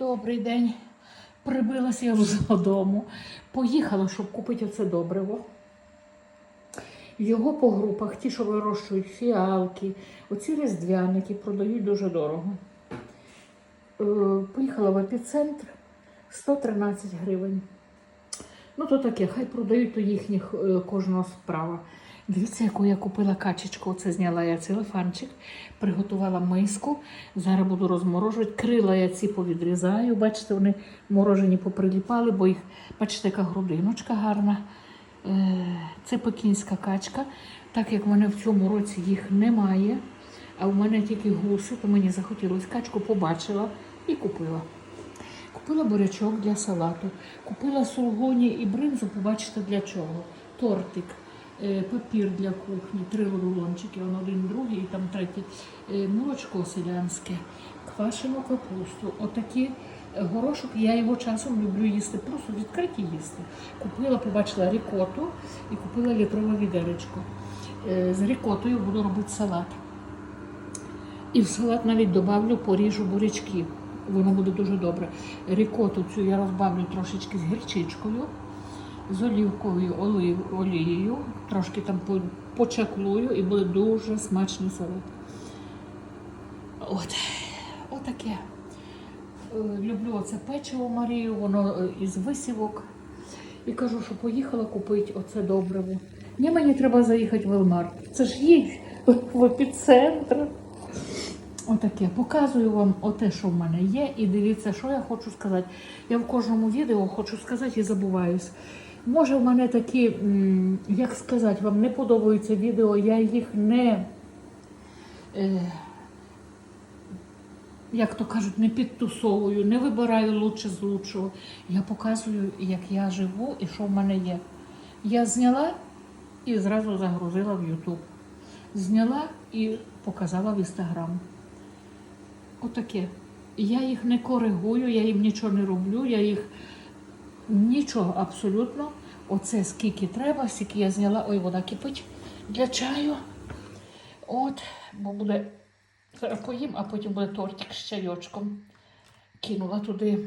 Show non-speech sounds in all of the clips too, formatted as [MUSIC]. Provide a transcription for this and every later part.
Добрий день. Прибилася я вже додому. Поїхала, щоб купити оце добриво. Його по групах, ті, що вирощують фіалки, оці різдвяники продають дуже дорого. Е, Поїхала в епіцентр 113 гривень. Ну, то таке, хай продають то їхніх е, кожного справа. Дивіться, яку я купила качечку. Оце зняла я целофанчик, приготувала миску. Зараз буду розморожувати. Крила я ці повідрізаю. Бачите, вони морожені поприліпали, бо їх, бачите, яка грудиночка гарна. Е, Це пекінська качка. Так як в мене в цьому році їх немає, а в мене тільки гуси, то мені захотілося качку, побачила і купила. Купила бурячок для салату, купила сулгоні і бринзу, побачите для чого. Тортик, папір для кухні, три рулончики, он один, другий і там третій, е, молочко селянське, квашену капусту. Отакі е, горошок, я його часом люблю їсти, просто відкриті їсти. Купила, побачила рікоту і купила літрове відеречко. Е, З рікотою буду робити салат. І в салат навіть добавлю, поріжу бурячки. Воно буде дуже добре. Рікоту цю я розбавлю трошечки з гірчичкою, з олівковою олією, трошки там почаклую і буде дуже смачний салат. От, отаке. Е, Люблю оце печиво Марію, воно е, із висівок. І кажу, що поїхала купити оце добриво. Ні, мені треба заїхати в Велмарт. Це ж їдь в епіцентр. Отаке. Показую вам оте, що в мене є, і дивіться, що я хочу сказати. Я в кожному відео хочу сказати і забуваюсь. Може, в мене такі, як сказати, вам не подобаються відео, я їх не, е, як то кажуть, не підтусовую, не вибираю лучше з лучшого. Я показую, як я живу і що в мене є. Я зняла і зразу загрузила в YouTube. Зняла і показала в Instagram. Отаке. Я їх не коригую, я їм нічого не роблю, я їх нічого абсолютно. Оце скільки треба, скільки я зняла. Ой, вода кипить для чаю. От, бо буде зараз поїм, а потім буде тортик з чайочком. Кинула туди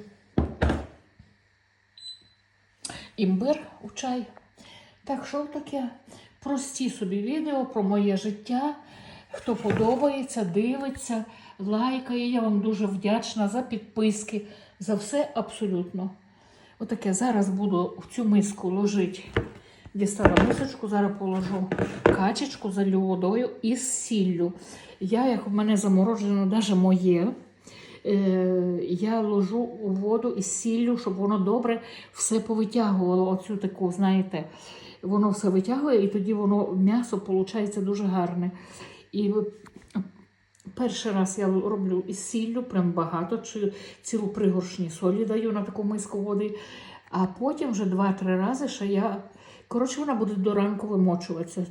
імбир у чай. Так що таке прості собі відео про моє життя. Хто подобається, дивиться, лайкає. Я вам дуже вдячна за підписки, за все абсолютно. Отаке зараз буду в цю миску ложити. Дістала мисочку, зараз положу качечку, залю водою із сіллю. Я, як в мене заморожено, навіть моє, е, я ложу у воду із сіллю, щоб воно добре все повитягувало. Оцю таку, знаєте, воно все витягує, і тоді воно м'ясо виходить дуже гарне. І перший раз я роблю із сіллю, прям багато, цілу пригоршні солі даю на таку миску води. А потім вже два-три рази ще я. Коротше, вона буде до ранку вимочуватися.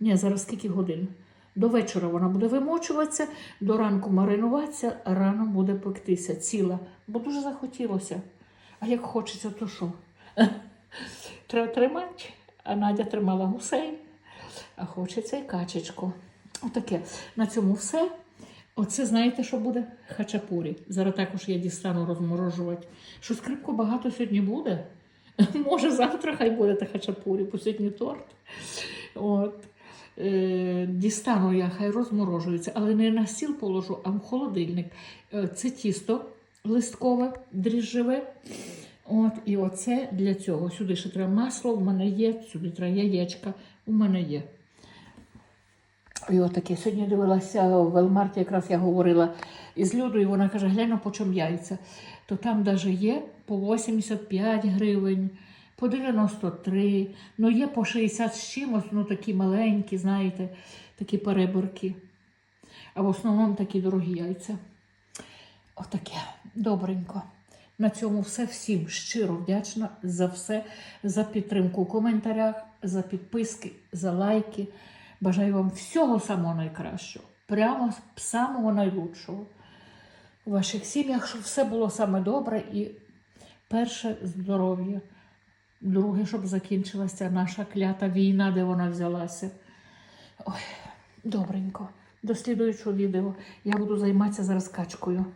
Ні, зараз скільки годин? До вечора вона буде вимочуватися, до ранку маринуватися, рано буде пектися ціла. Бо дуже захотілося. А як хочеться, то що? [LAUGHS] Треба тримати. А Надя тримала гусей, а хочеться і качечку. Отаке. На цьому все. Оце знаєте, що буде? Хачапурі. Зараз також я дістану розморожувати. Що скрипко багато сьогодні буде. [LAUGHS] Може, завтра хай буде та хачапурі, бо сьогодні торт. От. Е, дістану я, хай розморожується, але не на стіл положу, а в холодильник. Е, це тісто листкове, дріжджеве. От, і оце для цього. Сюди ще треба масло, в мене є, сюди треба яєчка, у мене є. І отаке. Сьогодні дивилася в Велмарті, якраз я говорила із Людою, і вона каже, глянь, по чому яйця. То там навіть є по 85 гривень, по 93, ну є по 60 з чимось, ну такі маленькі, знаєте, такі переборки. А в основному такі дорогі яйця. Отаке. Добренько. На цьому все. Всім щиро вдячна за все, за підтримку у коментарях, за підписки, за лайки. Бажаю вам всього самого найкращого, прямо самого найлучшого у ваших сім'ях, щоб все було саме добре і перше здоров'я. Друге, щоб закінчилася наша клята війна, де вона взялася. Ой, добренько. До слідуючого відео я буду займатися зараз качкою.